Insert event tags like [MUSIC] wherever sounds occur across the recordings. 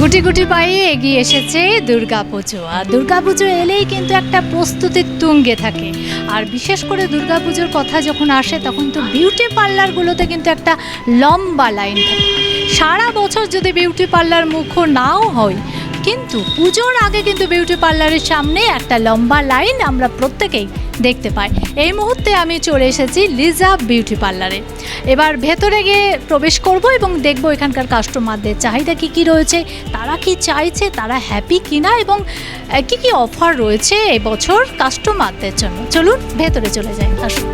গুটি গুটি পায়ে এগিয়ে এসেছে দুর্গা পুজো আর দুর্গা পুজো এলেই কিন্তু একটা প্রস্তুতির তুঙ্গে থাকে। আর বিশেষ করে দুর্গা পুজোর কথা যখন আসে, তখন তো বিউটি পার্লারগুলোতে কিন্তু একটা লম্বা লাইন থাকে। সারা বছর যদি বিউটি পার্লার মুখ্য নাও হয় কিন্তু পুজোর আগে কিন্তু বিউটি পার্লারের সামনে একটা লম্বা লাইন আমরা প্রত্যেকেই দেখতে পাই। এই মুহূর্তে আমি চলে এসেছি লিজা বিউটি পার্লারে এবার ভেতরে গিয়ে প্রবেশ করব এবং দেখব এখানকার কাস্টমারদের চাহিদা কী কী রয়েছে, তারা কি চাইছে, তারা হ্যাপি কিনা এবং কি কি অফার রয়েছে এবছর কাস্টমারদের জন্য। চলুন ভেতরে চলে যাই, আসুন।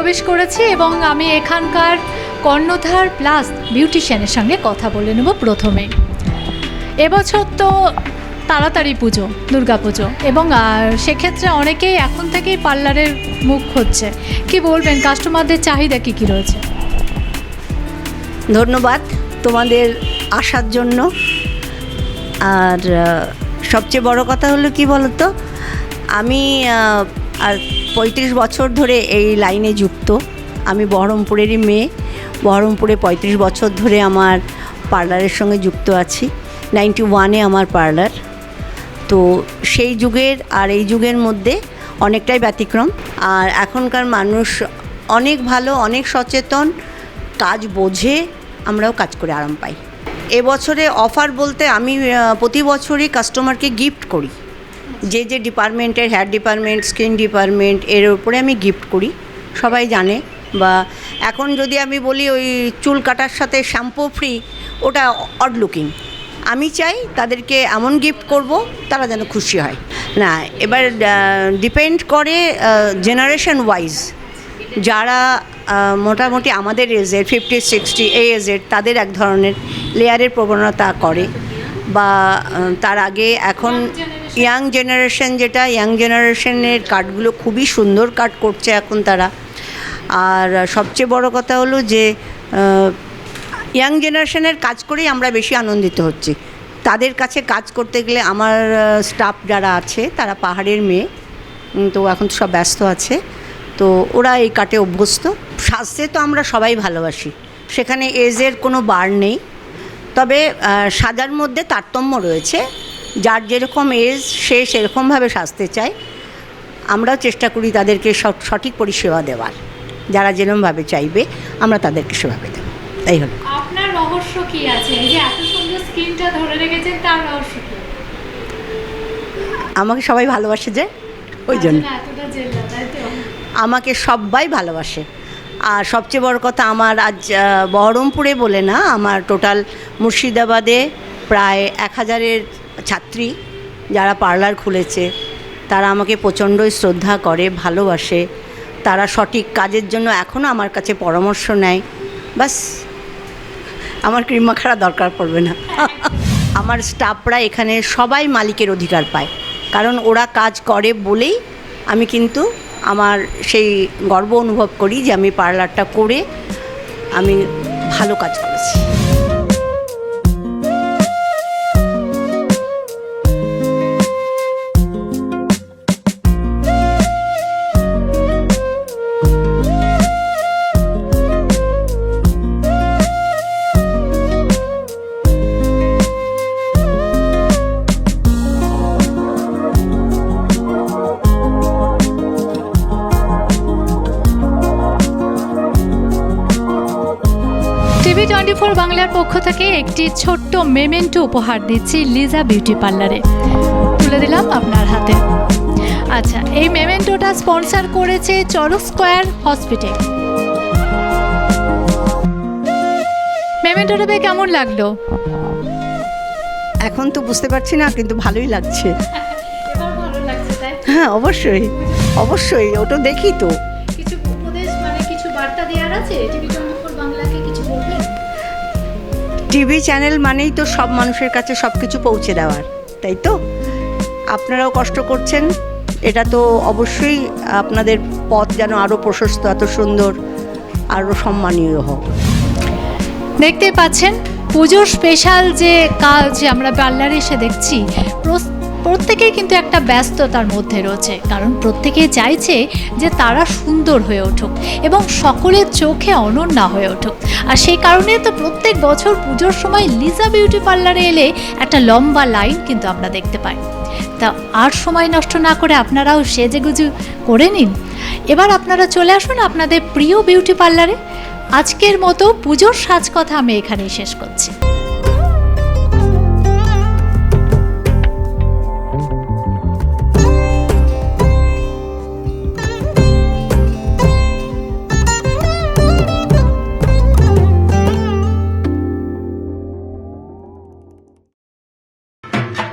প্রবেশ করেছি এবং আমি এখানকার কর্ণধার প্লাস বিউটিশিয়ানের সঙ্গে কথা বলে নেব প্রথমে। এবছর তো তাড়াতাড়ি পুজো, দুর্গা পুজো এবং সেক্ষেত্রে অনেকেই এখন থেকেই পার্লারের মুখ হচ্ছে কি বলবেন, কাস্টমারদের চাহিদা কী কী রয়েছে? ধন্যবাদ তোমাদের আসার জন্য। আর সবচেয়ে বড় কথা হলো কি বলতো? আমি আর পঁয়ত্রিশ বছর ধরে এই লাইনে যুক্ত। আমি বহরমপুরেরই মেয়ে। বহরমপুরে পঁয়ত্রিশ বছর ধরে আমার পার্লারের সঙ্গে যুক্ত আছি। নাইনটি ওয়ানে আমার পার্লার। তো সেই যুগের আর এই যুগের মধ্যে অনেকটাই ব্যতিক্রম। আর এখনকার মানুষ অনেক ভালো, অনেক সচেতন, কাজ বোঝে, আমরাও কাজ করে আরাম পাই। এবছরে অফার বলতে আমি প্রতি বছরই কাস্টমারকে গিফট করি। যে যে ডিপার্টমেন্টের হেয়ার ডিপার্টমেন্ট, স্কিন ডিপার্টমেন্ট, এর উপরে আমি গিফট করি। সবাই জানে। বা এখন যদি আমি বলি ওই চুল কাটার সাথে শ্যাম্পু ফ্রি, ওটা অড লুকিং আমি চাই তাদেরকে এমন গিফট করব, তারা যেন খুশি হয়। না, এবার ডিপেন্ড করে জেনারেশন ওয়াইজ যারা মোটামুটি আমাদের এজের ফিফটি সিক্সটি এই এজের তাদের এক ধরনের লেয়ারের প্রবণতা করে। বা তার আগে এখন ইয়াং জেনারেশন যেটা ইয়াং জেনারেশনের কার্ডগুলো খুবই সুন্দর কাট করছে এখন তারা। আর সবচেয়ে বড় কথা হলো যে ইয়াং জেনারেশনের কাজ করেই আমরা বেশি আনন্দিত হচ্ছি। তাদের কাছে কাজ করতে গেলে আমার স্টাফ যারা আছে, তারা পাহাড়ের মেয়ে। তো এখন তো সব ব্যস্ত আছে। তো ওরা এই কাটে অভ্যস্ত। স্বাস্থ্যে তো আমরা সবাই ভালোবাসি। সেখানে এজের কোনো বার নেই। তবে সাজার মধ্যে তারতম্য রয়েছে। যার যেরকম এজ সে সেরকমভাবে সাজতে চায়। আমরাও চেষ্টা করি তাদেরকে সঠ- সঠিক পরিষেবা দেওয়ার। যারা যেরকমভাবে চাইবে আমরা তাদেরকে সেভাবে দেবো। তাই হলো। আপনার রহস্য কি আছে? এই যে এত সুন্দর স্কিনটা ধরে রেখেছেন তার রহস্য কি? আমাকে সবাই ভালোবাসে যে ওই জন্য। আমাকে সবাই ভালোবাসে। আর সবচেয়ে বড় কথা আমার আজ বহরমপুরে বলে না আমার টোটাল মুর্শিদাবাদে প্রায় এক হাজারের ছাত্রী যারা পার্লার খুলেছে, তারা আমাকে প্রচণ্ডই শ্রদ্ধা করে, ভালোবাসে। তারা সঠিক কাজের জন্য এখনও আমার কাছে পরামর্শ নেয়। বাস, আমার ক্রিম মাখারা দরকার পড়বে না। আমার স্টাফরা এখানে সবাই মালিকের অধিকার পায়। কারণ ওরা কাজ করে বলেই আমি কিন্তু আমার সেই গর্ব অনুভব করি যে আমি পার্লারটা করে আমি ভালো কাজ করেছি। টোয়েন্টি ফোর বাংলার পক্ষ থেকে একটি ছোট্ট মেমেন্টো উপহার দিচ্ছি লিজা বিউটি পার্লারে। তুলে দিলাম আপনার হাতে। আচ্ছা এই মেমেন্টোটা স্পন্সর করেছে চরক স্কোয়ার হসপিটাল। মেমেন্টোটা পেয়ে কেমন লাগল? এখন তো বুঝতে পারছি না কিন্তু ভালোই লাগছে। [LAUGHS] হ্যাঁ অবশ্যই। অবশ্যই ওটা দেখি তো। কিছু উপদেশ মানে কিছু বার্তা দেওয়ার আছে? টিভি চ্যানেল মানেই তো সব মানুষের কাছে সব কিছু পৌঁছে দেওয়ার, তাই তো? আপনারাও কষ্ট করছেন, এটা তো অবশ্যই আপনাদের পথ যেন আরও প্রশস্ত, এত সুন্দর আরও সম্মানীয় হোক। দেখতে পাচ্ছেন, পুজোর স্পেশাল যে কাজ আমরা পার্লারে এসে দেখছি প্রত্যেকেই কিন্তু একটা ব্যস্ততার মধ্যে রয়েছে, কারণ প্রত্যেকেই চাইছে যে তারা সুন্দর হয়ে উঠুক এবং সকলের চোখে অনন্যা হয়ে উঠুক। আর সেই কারণে তো প্রত্যেক বছর পুজোর সময় লিজা বিউটি পার্লারে এলে একটা লম্বা লাইন কিন্তু আমরা দেখতে পাই। তা আর সময় নষ্ট না করে আপনারাও সেজেগুজু করে নিন। এবার আপনারা চলে আসুন আপনাদের প্রিয় বিউটি পার্লারে আজকের মতো পুজোর সাজ কথা আমি এখানেই শেষ করছি।